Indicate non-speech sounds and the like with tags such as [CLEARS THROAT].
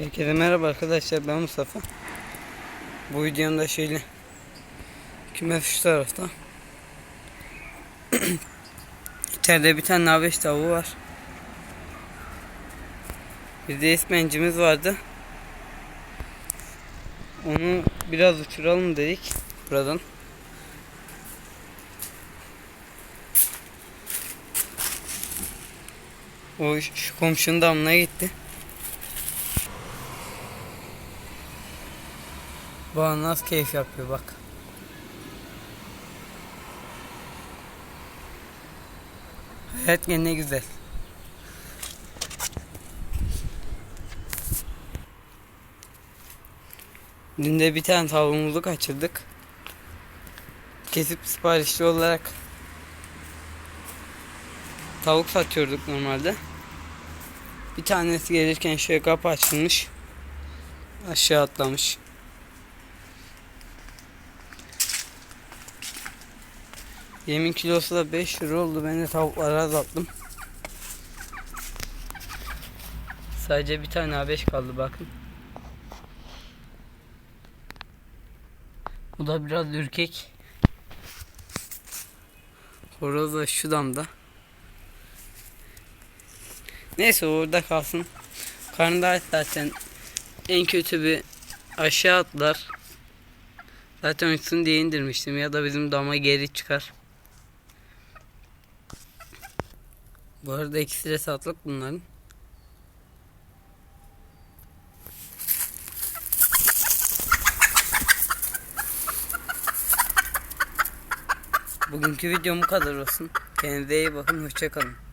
Herkese merhaba arkadaşlar ben Mustafa. Bu videomda şöyle kümes şu tarafta. [CLEARS THROAT] İçeride bir tane nabeş tavuğu var. Bir de ismencimiz vardı. Onu biraz uçuralım dedik buradan. O şu komşunun damına gitti. Bana nasıl keyif yapıyor bak. Hayat ne güzel. Dün de bir tane tavuğumuzu kaçırdık. Kesip siparişli olarak tavuk satıyorduk normalde. Bir tanesi gelirken şöyle kapı açılmış. Aşağı atlamış. Yemin kilosu da 5 lira oldu. Ben de tavukları azalttım. Sadece bir tane A5 kaldı bakın. Bu da biraz ürkek. Horoz da şu damda. Neyse orada kalsın. Karnı da aç zaten. En kötü bir aşağı atlar. Zaten uçsun diye indirmiştim ya da bizim dama geri çıkar. Bu arada ikisi de satlık bunların. Bugünkü videom bu kadar olsun. Kendinize iyi bakın. Hoşçakalın.